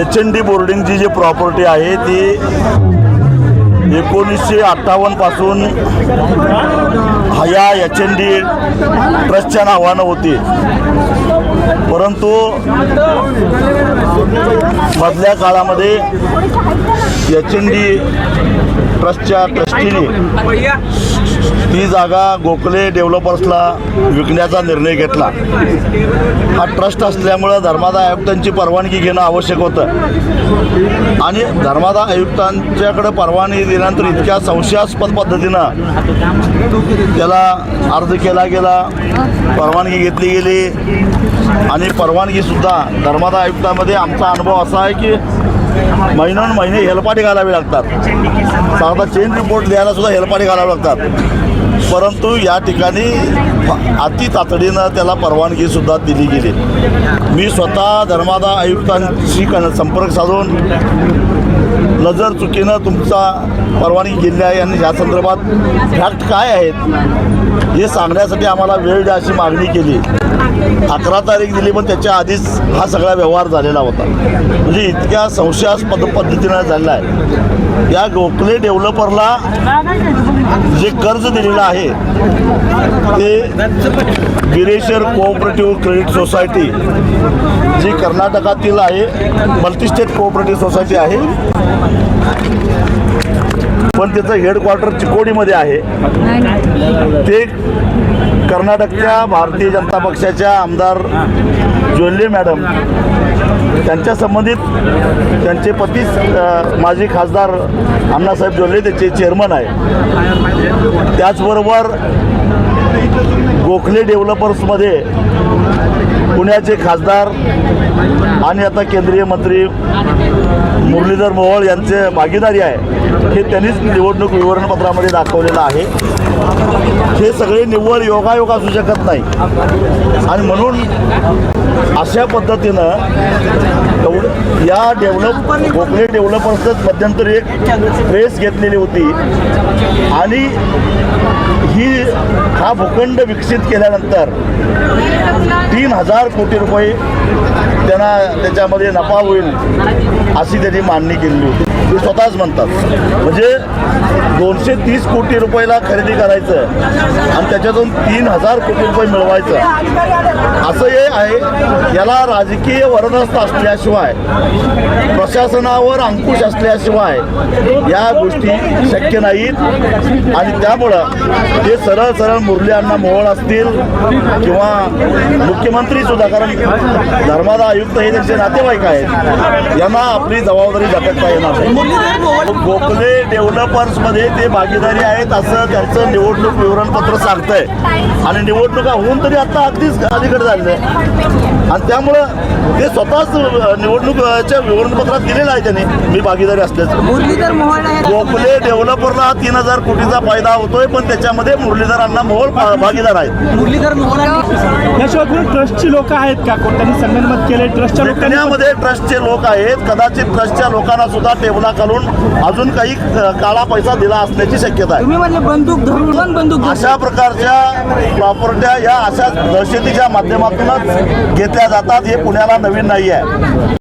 H N D बोर्डिंगची जी property आहे ती एकोणीसशे अठ्ठावन्नपासून हया एच एन डी ट्रस्टच्या नावानं होती. परंतु मधल्या काळामध्ये एच एन डी ट्रस्टच्या ट्रस्टीने ती जागा गोखले डेव्हलपर्सला विकण्याचा निर्णय घेतला. हा ट्रस्ट असल्यामुळं धर्मादाय आयुक्तांची परवानगी घेणं आवश्यक होतं. आणि धर्मादाय आयुक्तांच्याकडे परवानगी दिल्यानंतर इतक्या संशयास्पद पद्धतीनं त्याला अर्ज केला गेला परवानगी घेतली गेली. आणि परवानगीसुद्धा धर्मादाय आयुक्तामध्ये आमचा अनुभव असा आहे की महिन्यान महिने हेलपाटे घालावे लागतात. साधा चेन रिपोर्ट लिहायला सुद्धा हेलपाटे घालावे लागतात. परंतु या ठिकाणी अति तातडीनं त्याला परवानगीसुद्धा दिली गेली. मी स्वतः धर्मादा आयुक्तांशी कन- संपर्क साधून नजर चुकीनं तुमचा परवानगी गेली आहे आणि या संदर्भात फॅक्ट काय आहेत? हे सांगण्यासाठी आम्हाला वेळ द्या अशी मागणी केली. अकरा तारीख दिली पण त्याच्या आधीच हा सगळा व्यवहार झालेला होता. म्हणजे इतक्या संशयास्पद पद्धतीनं झालेला आहे. या गोखले डेव्हलपरला जे कर्ज दिलेलं आहे ते गिरेशर कोऑपरेटिव्ह क्रेडिट सोसायटी जी कर्नाटकातील आहे मल्टीस्टेट कोऑपरेटिव्ह सोसायटी आहे पण त्याचं हेडक्वार्टर चिकोडीमध्ये आहे. ते कर्नाटकच्या भारतीय जनता पक्षाच्या आमदार ज्वेलरी मॅडम त्यांच्या संबंधित त्यांचे पतीच माजी खासदार अण्णासाहेब ज्वेलरी त्याचे चेअरमन आहे. त्याचबरोबर गोखले डेव्हलपर्समध्ये पुण्याचे खासदार आणि आता केंद्रीय मंत्री मुरलीधर मोहोळ यांचे भागीदारी आहे हे त्यांनीच निवडणूक विवरणपत्रामध्ये दाखवलेलं आहे. हे सगळे निव्वळ योगायोग असू शकत नाही. आणि म्हणून अशा पद्धतीनं या डेव्हलप कोकणी डेव्हलपर्सच मध्यंतरी एक प्रेस घेतलेली होती. आणि ही हा भूखंड विकसित केल्यानंतर तीन हजार कोटी रुपये त्यांना त्याच्यामध्ये नफा होईल अशी त्यांनी मांडणी केलेली होती. ते स्वतःच म्हणतात. म्हणजे दोनशे तीस कोटी रुपयाला खरेदी करायचं आणि त्याच्यातून तीन हजार कोटी रुपये मिळवायचं. असं हे आहे. याला राजकीय वरदस्त असल्याशिवाय प्रशासनावर अंकुश असल्याशिवाय या गोष्टी शक्य नाहीत. आणि त्यामुळं ते सरळ सरळ मुरली मोहळ असतील किंवा मुख्यमंत्री सुद्धा कारण धर्मादा आयुक्त हे त्यांचे नातेवाईक आहेत यांना आपली जबाबदारी झटकता येणार नाही. गोखले डेव्हलपर्समध्ये ते भागीदारी आहेत असं त्यांचं निवडणूक विवरणपत्र सांगतंय. आणि निवडणुका होऊन तरी आता अगदीच अलीकडे झालेलं आहे आणि त्यामुळं ते स्वतःच निवडणुकीच्या विवरणपत्रात दिलेलं आहे त्यांनी. मी भागीदारी असल्याचं. मुरलीधर मोहोळ आहे गोखले डेव्हलपरला तीन हजार कोटीचा फायदा होतोय पण त्याच्यामध्ये मुरलीधर अण्णा मोहोळ भागीदार आहेत. मुरलीधर याशिवाय ट्रस्टची लोक आहेत का? कोणत्यांनी संगनमत केले ट्रस्टच्या लोकांनी विकण्यामध्ये ट्रस्टचे लोक आहेत. कदाचित ट्रस्टच्या लोकांना सुद्धा टेबला घालून अजून काही काळा पैसा दिला असण्याची शक्यता आहे तुम्ही म्हणजे बंदूक धरून बंदूक. अशा प्रकारच्या प्रॉपर्ट्या या अशा दहशतीच्या माध्यमातूनच घेतल्या जातात हे पुण्याला नवीन नाही आहे